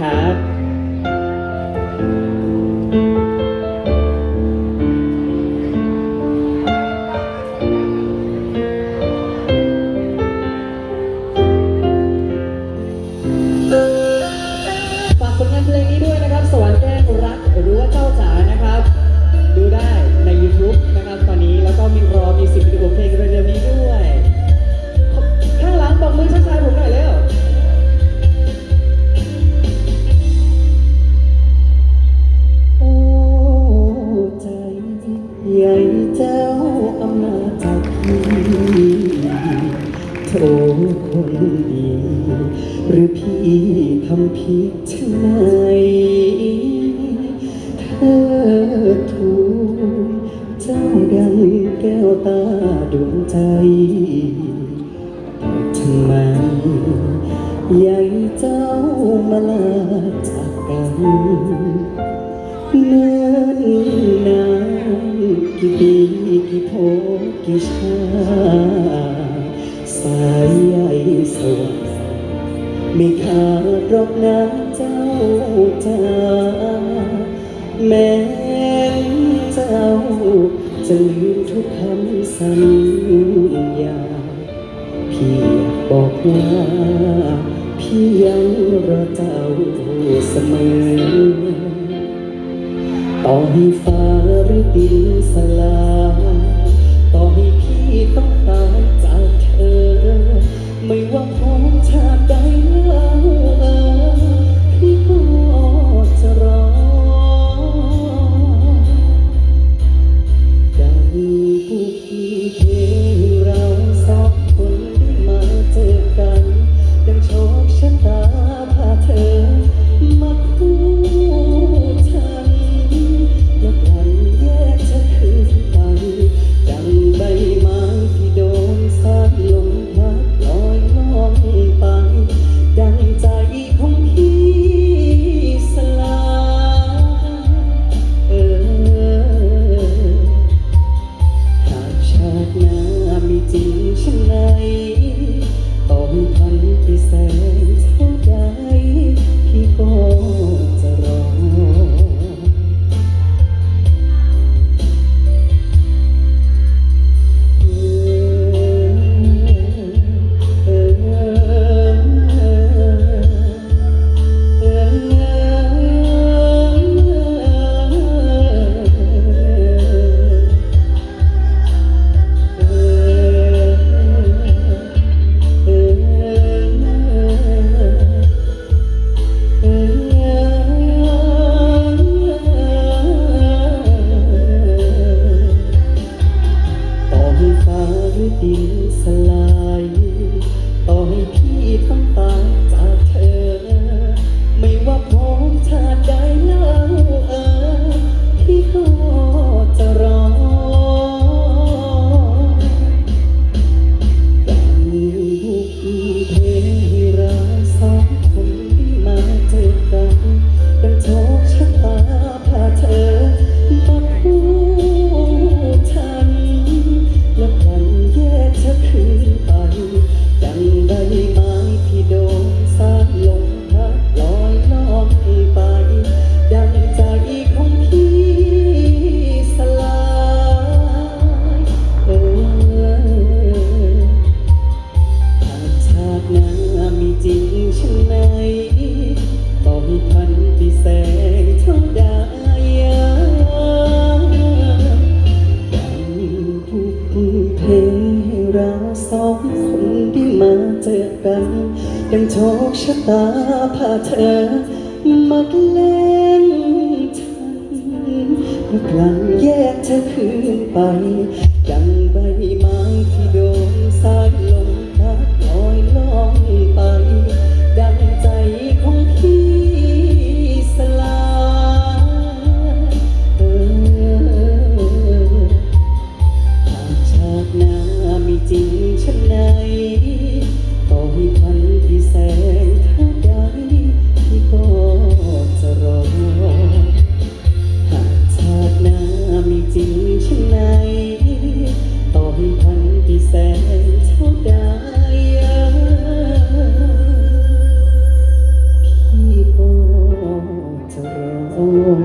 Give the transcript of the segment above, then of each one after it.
ครับ คนดี หรือพี่ทำผิดใช่ไมเธอถูกเจ้าดังแก้วตาดวงใจทำไมใหญ่เจ้ามาลาจากกันเนิ่นนานกี่ปีกี่โพกี่ชาารบน้ำเจ้าจ้แม้เจ้าจะลืมทุกคำสัญญา พี่บอกว่าพี่ยังรอเจ้าเสมอ ต่อให้ฟ้าหรือดินสลายต่อให้พี่ต้อง เราสองคนที่มาเจอกันยังโชคชะตาพาเธอมาเล่นฉันกลังแยกเธอคืนไปยัง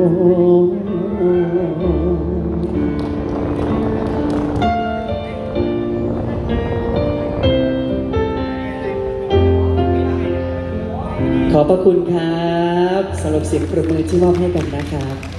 จะรอขอบพระคุณครับสำหรับเสียงประมือที่มอบให้กันนะครับ